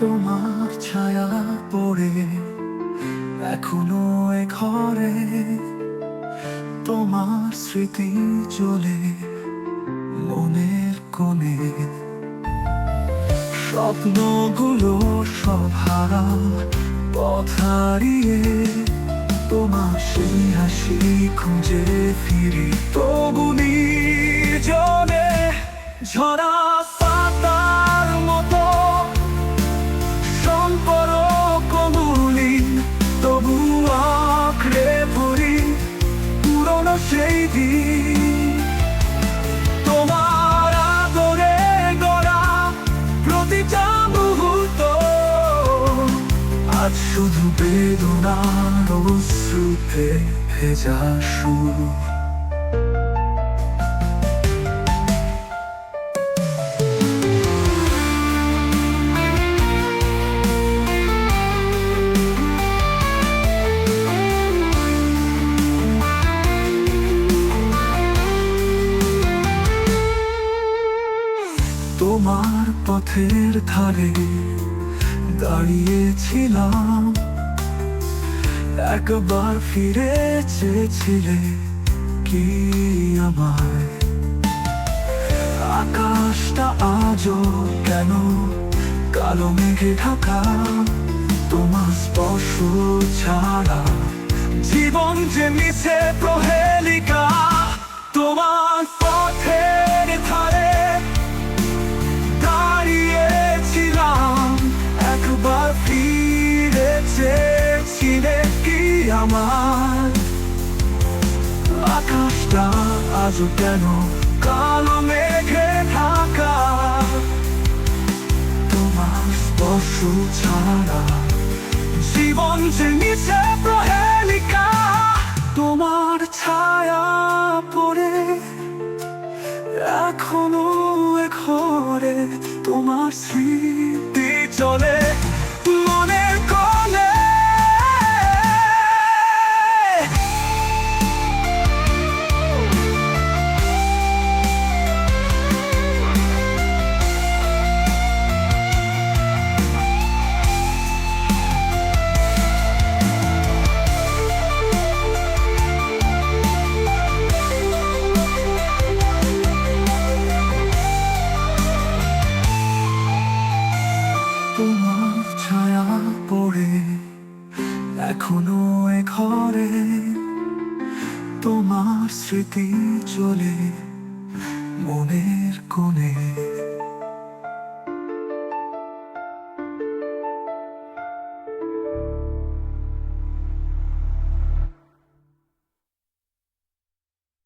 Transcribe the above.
তোমার ছায়া পড়ে এখনও এ ঘরে। তোমার স্মৃতি চলে মনের কোণে। স্বপ্নগুলো সব হারা পথ হারিয়ে তোমার সেই হাসি খুঁজে ফিরি। তবু নির্জনে ঝরা বেদনার অশ্রুতে ভেজা সুর তোমার পথের ধারে দাঁড়িয়েছিলাম। একবার ফিরে চেয়েছিলে কি আমায়? আকাশটা আজও কেন কালো মেঘে ঢাকা? তোমার স্পর্শ ছাড়া জীবন যে মিছে প্রহেলিকা, তোমার পথের ধারে দাঁড়িয়েছিলাম। একবার ফিরে চেয়েছিলে আমার। আকাশটা আজও কেন কালো মেঘে ঢাকা? তোমার স্পর্শ ছাড়া জীবন যে নিচে প্রহেলিকা। তোমার ছায়া পড়ে এখনও ঘরে তোমার স্মৃতি চলে। তোমার ছায়া পড়ে এখনও এ ঘরে। তোমার স্মৃতি চলে মনে